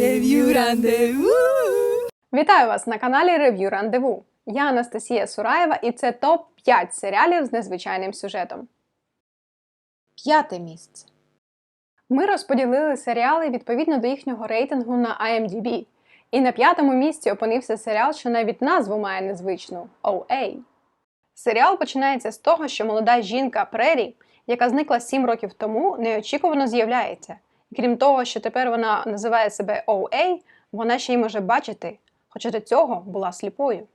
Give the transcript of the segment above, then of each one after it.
Рев'ю рандеву. Вітаю вас на каналі Рев'ю Рандеву. Я Анастасія Сураєва і це топ 5 серіалів з незвичайним сюжетом. П'яте місце. Ми розподілили серіали відповідно до їхнього рейтингу на IMDb. І на п'ятому місці опинився серіал, що навіть назву має незвичну OA. Серіал починається з того, що молода жінка Прері, яка зникла 7 років тому, неочікувано з'являється. Крім того, що тепер вона називає себе OA, вона ще й може бачити, хоча до цього була сліпою.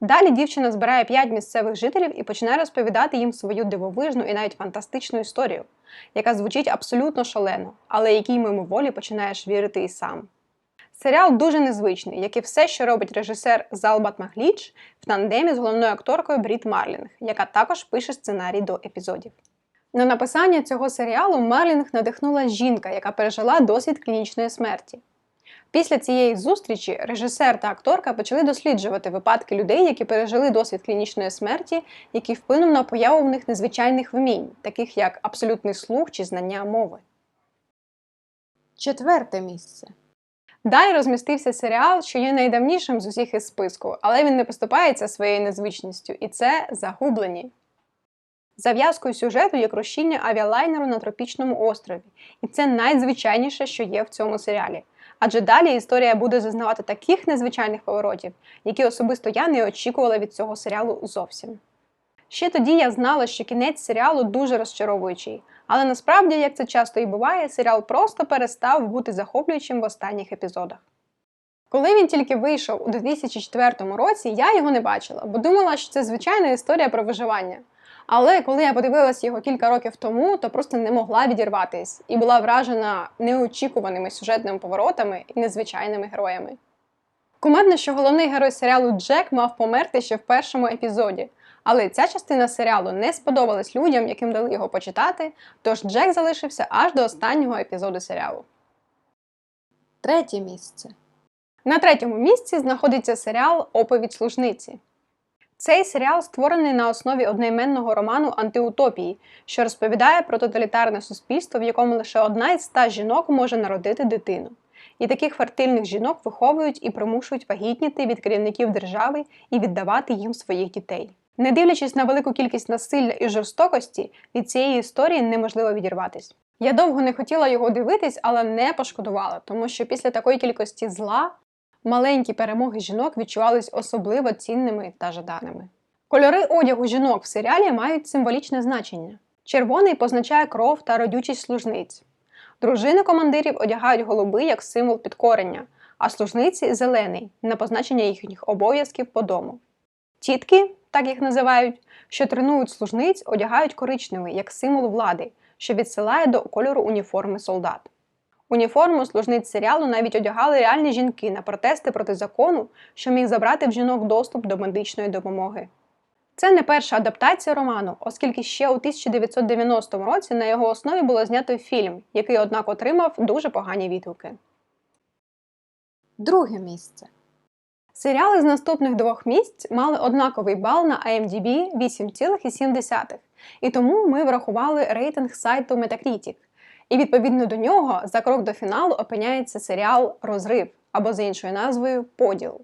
Далі дівчина збирає п'ять місцевих жителів і починає розповідати їм свою дивовижну і навіть фантастичну історію, яка звучить абсолютно шалено, але якій мимоволі починаєш вірити і сам. Серіал дуже незвичний, як і все, що робить режисер Залбат Магліч в тандемі з головною акторкою Брід Марлінг, яка також пише сценарій до епізодів. На написання цього серіалу Марлінг надихнула жінка, яка пережила досвід клінічної смерті. Після цієї зустрічі режисер та акторка почали досліджувати випадки людей, які пережили досвід клінічної смерті, який вплинув на появу в них незвичайних вмінь, таких як абсолютний слух чи знання мови. Четверте місце. Далі розмістився серіал, що є найдавнішим з усіх із списку, але він не поступається своєю незвичністю, і це загублені. Зав'язкою сюжету є крушіння авіалайнеру на тропічному острові, і це найзвичайніше, що є в цьому серіалі. Адже далі історія буде зазнавати таких незвичайних поворотів, які особисто я не очікувала від цього серіалу зовсім. Ще тоді я знала, що кінець серіалу дуже розчаровуючий, але насправді, як це часто і буває, серіал просто перестав бути захоплюючим в останніх епізодах. Коли він тільки вийшов у 2004 році, я його не бачила, бо думала, що це звичайна історія про виживання. Але коли я подивилась його кілька років тому, то просто не могла відірватись і була вражена неочікуваними сюжетними поворотами і незвичайними героями. Кумедно, що головний герой серіалу Джек мав померти ще в першому епізоді, але ця частина серіалу не сподобалась людям, яким дали його почитати, тож Джек залишився аж до останнього епізоду серіалу. Третє місце. На третьому місці знаходиться серіал Оповідь служниці. Цей серіал створений на основі одноіменного роману Антиутопії, що розповідає про тоталітарне суспільство, в якому лише одна із ста жінок може народити дитину. І таких фертильних жінок виховують і примушують вагітніти від керівників держави і віддавати їм своїх дітей. Не дивлячись на велику кількість насилля і жорстокості, від цієї історії неможливо відірватись. Я довго не хотіла його дивитись, але не пошкодувала, тому що після такої кількості зла маленькі перемоги жінок відчувались особливо цінними та жаданими. Кольори одягу жінок в серіалі мають символічне значення. Червоний позначає кров та родючість служниць. Дружини командирів одягають голуби як символ підкорення, а служниці зелений на позначення їхніх обов'язків по дому. Тітки, так їх називають, що тренують служниць, одягають коричневий як символ влади, що відсилає до кольору уніформи солдат. Уніформу служниць серіалу навіть одягали реальні жінки на протести проти закону, що міг забрати в жінок доступ до медичної допомоги. Це не перша адаптація роману, оскільки ще у 1990 році на його основі було знято фільм, який, однак, отримав дуже погані відгуки. Друге місце. Серіали з наступних двох місць мали однаковий бал на IMDb 8,7, і тому ми врахували рейтинг сайту Metacritic. І відповідно до нього за крок до фіналу опиняється серіал Розрив або за іншою назвою Поділ.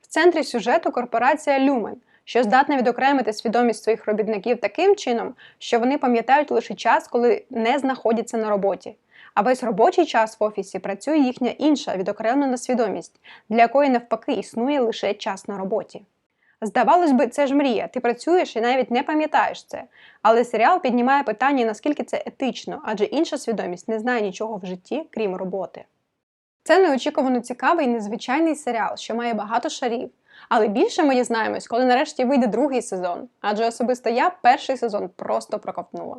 В центрі сюжету корпорація Люмен, що здатна відокремити свідомість своїх робітників таким чином, що вони пам'ятають лише час, коли не знаходяться на роботі. А весь робочий час в офісі працює їхня інша відокремлена свідомість, для якої навпаки існує лише час на роботі. Здавалось би, це ж мрія, ти працюєш і навіть не пам'ятаєш це. Але серіал піднімає питання, наскільки це етично, адже інша свідомість не знає нічого в житті, крім роботи. Це неочікувано цікавий і незвичайний серіал, що має багато шарів. Але більше ми дізнаємось, коли нарешті вийде другий сезон, адже особисто я перший сезон просто проковтнула.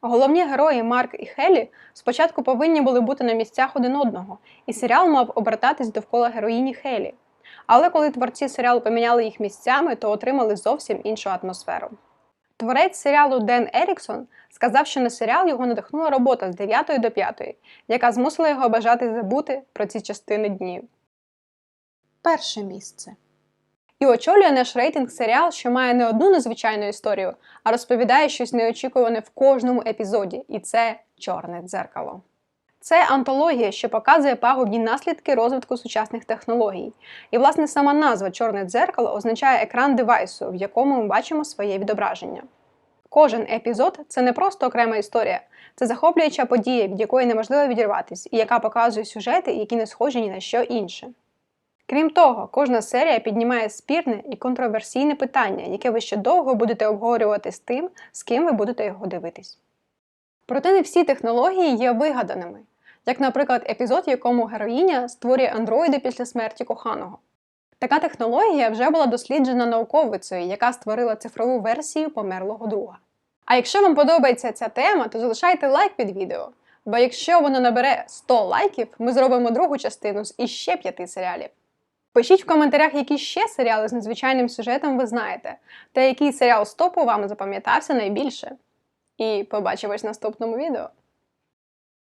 Головні герої Марк і Хелі спочатку повинні були бути на місцях один одного, і серіал мав обертатись довкола героїні Хелі. Але коли творці серіалу поміняли їх місцями, то отримали зовсім іншу атмосферу. Творець серіалу Ден Еріксон сказав, що на серіал його надихнула робота з 9 до 5, яка змусила його бажати забути про ці частини днів. Перше місце. І очолює наш рейтинг серіал, що має не одну незвичайну історію, а розповідає щось неочікуване в кожному епізоді, і це чорне дзеркало. Це антологія, що показує пагубні наслідки розвитку сучасних технологій. І, власне, сама назва Чорне дзеркало означає екран девайсу, в якому ми бачимо своє відображення. Кожен епізод це не просто окрема історія, це захоплююча подія, від якої неможливо відірватися, і яка показує сюжети, які не схожі ні на що інше. Крім того, кожна серія піднімає спірне і контроверсійне питання, яке ви ще довго будете обговорювати з тим, з ким ви будете його дивитись. Проте не всі технології є вигаданими, як, наприклад, епізод, в якому героїня створює андроїди після смерті коханого. Така технологія вже була досліджена науковицею, яка створила цифрову версію померлого друга. А якщо вам подобається ця тема, то залишайте лайк під відео. Бо якщо воно набере 100 лайків, ми зробимо другу частину з іще п'яти серіалів. Пишіть в коментарях, які ще серіали з незвичайним сюжетом ви знаєте, та який серіал з топу вам запам'ятався найбільше. І побачимось в наступному відео.